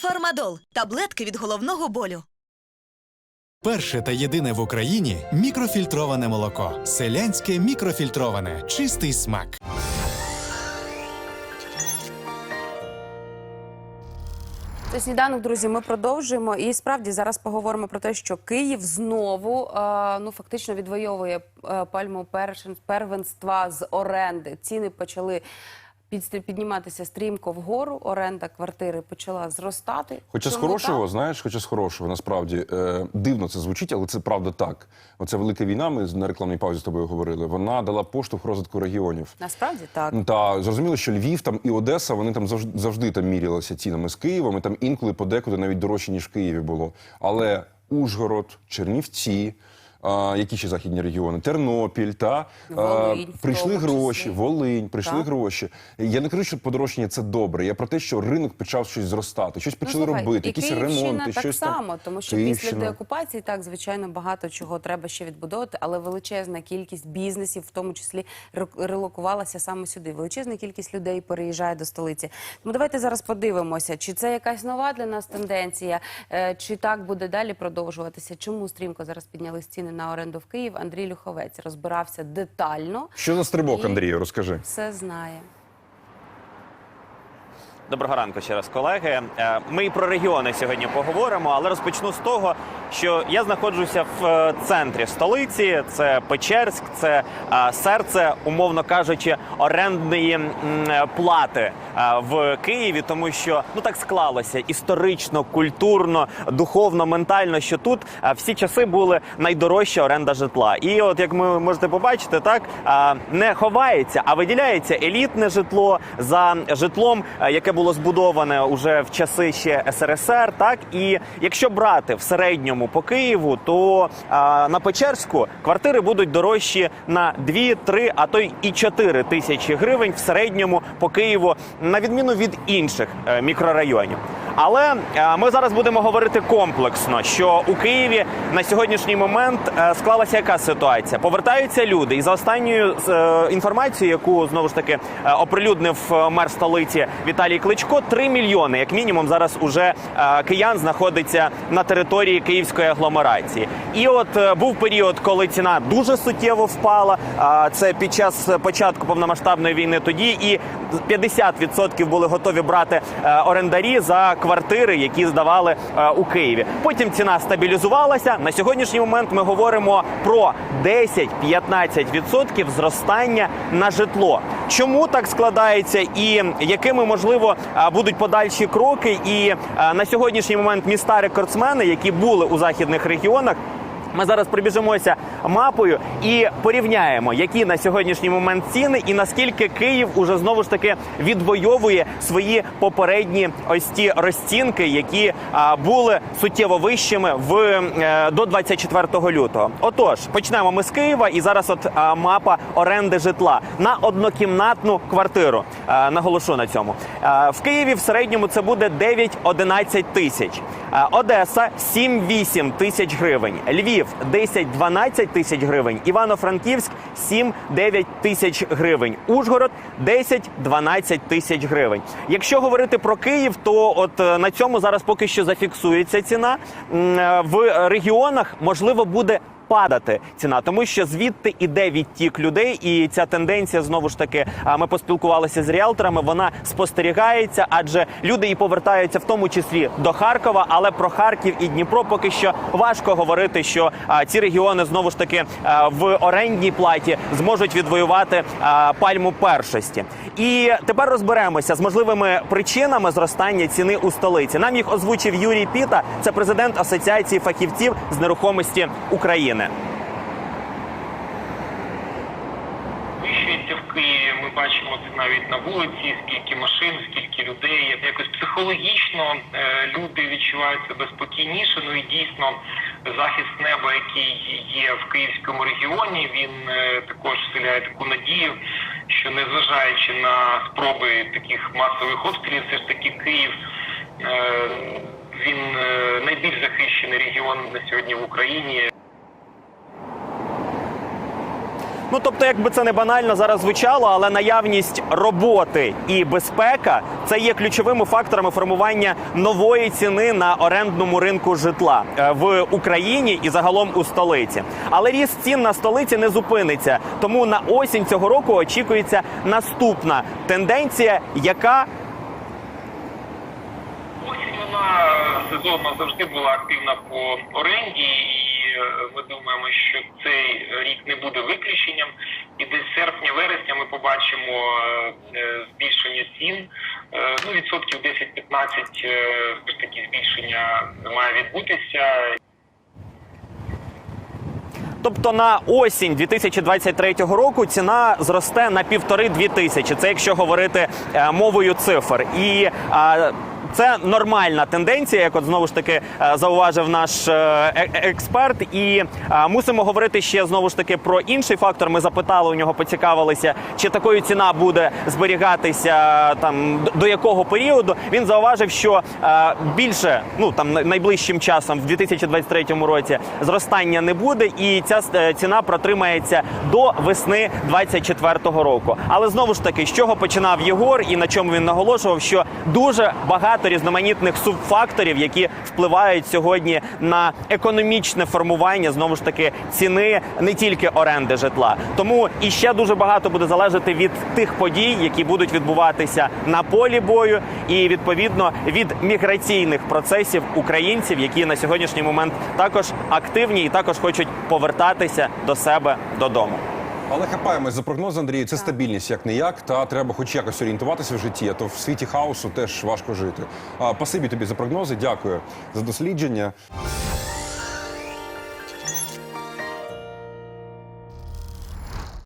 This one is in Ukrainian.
Фармадол таблетки від головного болю. Перше та єдине в Україні мікрофільтроване молоко. Селянське мікрофільтроване. Чистий смак. Це сніданок, друзі. Ми продовжуємо. І справді зараз поговоримо про те, що Київ знову е, ну фактично відвоює е, пальму первенства з оренди. Ціни почали підніматися стрімко вгору. Оренда квартири почала зростати. Хоча з хорошого, так? знаєш, хоча з хорошого, насправді е, дивно це звучить, але це правда так. Оця велика війна, ми на рекламній паузі з тобою говорили. Вона дала поштовх розвитку регіонів. Насправді так. Та зрозуміло, що Львів там і Одеса, вони там завжди, завжди там мірялися цінами з Києвом, і там інколи подекуди навіть дорожче, ніж в Києві було. Але Ужгород, Чернівці. А, які ще західні регіони? Тернопіль, та Волинь в прийшли гроші. Волинь, прийшли Так. гроші. Я не кажу, що подорожчання це добре. Я про те, що ринок почав щось зростати, щось почали Ну, робити, і якісь ремонти, так щось там. само, тому що після деокупації так звичайно багато чого треба ще відбудовувати, але величезна кількість бізнесів, в тому числі релокувалася саме сюди. Величезна кількість людей переїжджає до столиці. Тому давайте зараз подивимося, чи це якась нова для нас тенденція, е, чи так буде далі продовжуватися. Чому стрімко зараз підняли ціни на оренду в Київ? Андрій Люховець розбирався детально, Що за стрибок, І- Андрію, розкажи. все знає. Доброго ранку ще раз, колеги. Е, Ми і про регіони сьогодні поговоримо, але розпочну з того, що я знаходжуся в е, центрі столиці. Це Печерськ, це е, серце, умовно кажучи, орендної е, плати в Києві, тому що ну так склалося історично, культурно, духовно, ментально, що тут всі часи були найдорожча оренда житла. І от як ви можете побачити, так не ховається, а виділяється елітне житло за житлом, яке було збудоване уже в часи ще СРСР. Так і якщо брати в середньому по Києву, то а, на Печерську квартири будуть дорожчі на 2, 3, а то й і 4 тисячі гривень в середньому по Києву, на відміну від інших е, мікрорайонів. Але е, ми зараз будемо говорити комплексно, що у Києві на сьогоднішній момент е, склалася яка ситуація? Повертаються люди, і за останньою е, інформацією, яку знову ж таки оприлюднив мер столиці Віталій Кличко, 3 мільйони, як мінімум, зараз уже киян знаходиться на території київської агломерації. І от був період, коли ціна дуже суттєво впала. Це під час початку повномасштабної війни тоді, і 50% були готові брати е, орендарі за квартири, які здавали е, у Києві. Потім ціна стабілізувалася. На сьогоднішній момент ми говоримо про 10-15% зростання на житло. Чому так складається, і якими можливо е, будуть подальші кроки? І на сьогоднішній момент міста рекордсмени, які були у західних регіонах. Ми зараз пробіжимося мапою і порівняємо, які на сьогоднішній момент ціни, і наскільки Київ уже знову ж таки відвоює свої попередні ось ті розцінки, які а, були суттєво вищими в е, до 24 лютого. Отож, почнемо ми з Києва, і зараз от а, мапа оренди житла на однокімнатну квартиру. А, наголошу на цьому. А, в Києві в середньому це буде 9-11 тисяч. Одеса 7-8 тисяч гривень. Львів 10-12 тисяч гривень. Івано-Франківськ 7-9 тисяч гривень. Ужгород 10-12 тисяч гривень. Якщо говорити про Київ, то от е, на цьому зараз поки що зафіксується ціна. Е, В регіонах можливо буде. Падати ціна, тому що звідти іде відтік людей, і ця тенденція знову ж таки. Ми поспілкувалися з ріелторами. Вона спостерігається, адже люди і повертаються в тому числі до Харкова, але про Харків і Дніпро поки що важко говорити, що ці регіони знову ж таки в орендній платі зможуть відвоювати пальму першості. І тепер розберемося з можливими причинами зростання ціни у столиці. Нам їх озвучив Юрій Піта, це президент Асоціації фахівців з нерухомості України. Вищується в Києві. Ми бачимо це навіть на вулиці, скільки машин, скільки людей. Якось психологічно е, люди відчувають себе спокійніше. Ну і дійсно захист неба, який є в київському регіоні, він е, також вселяє таку надію, що незважаючи на спроби таких масових обстрілів, все ж таки Київ. е, Він найбільш захищений регіон на сьогодні в Україні. Ну тобто, якби це не банально зараз звучало, але наявність роботи і безпека це є ключовими факторами формування нової ціни на орендному ринку житла е, в Україні і загалом у столиці. Але ріст цін на столиці не зупиниться. Тому на осінь цього року очікується наступна тенденція, яка сезонно завжди була активна по оренді, ми думаємо, що цей рік не буде виключенням. І десь серпня-вересня ми побачимо е, е, збільшення цін. Е, Ну, відсотків 10-15 е, таки збільшення має відбутися. Тобто на осінь 2023 року ціна зросте на півтори-дві тисячі. Це якщо говорити е, мовою цифр. І е, це нормальна тенденція, як от знову ж таки е, зауважив наш е, е- експерт. І мусимо говорити ще знову ж таки про інший фактор. Ми запитали у нього, поцікавилися, чи такою ціна буде зберігатися там до- якого періоду. Він зауважив, що більше ну там найближчим часом в 2023 році зростання не буде, і ця ціна протримається до весни 2024 року. Але знову ж таки, з чого починав Єгор, і на чому він наголошував, що дуже багато різноманітних субфакторів, які впливають сьогодні на економічне формування знову ж таки ціни не тільки оренди житла. Тому і ще дуже багато буде залежати від тих подій, які будуть відбуватися на полі бою, і відповідно від міграційних процесів українців, які на сьогоднішній момент також активні і також хочуть повертатися до себе додому. Але хапаємось за прогноз, Андрій. Це стабільність як не як. Та треба хоч якось орієнтуватися в житті, а то в світі хаосу теж важко жити. А, пасибі тобі за прогнози. Дякую за дослідження.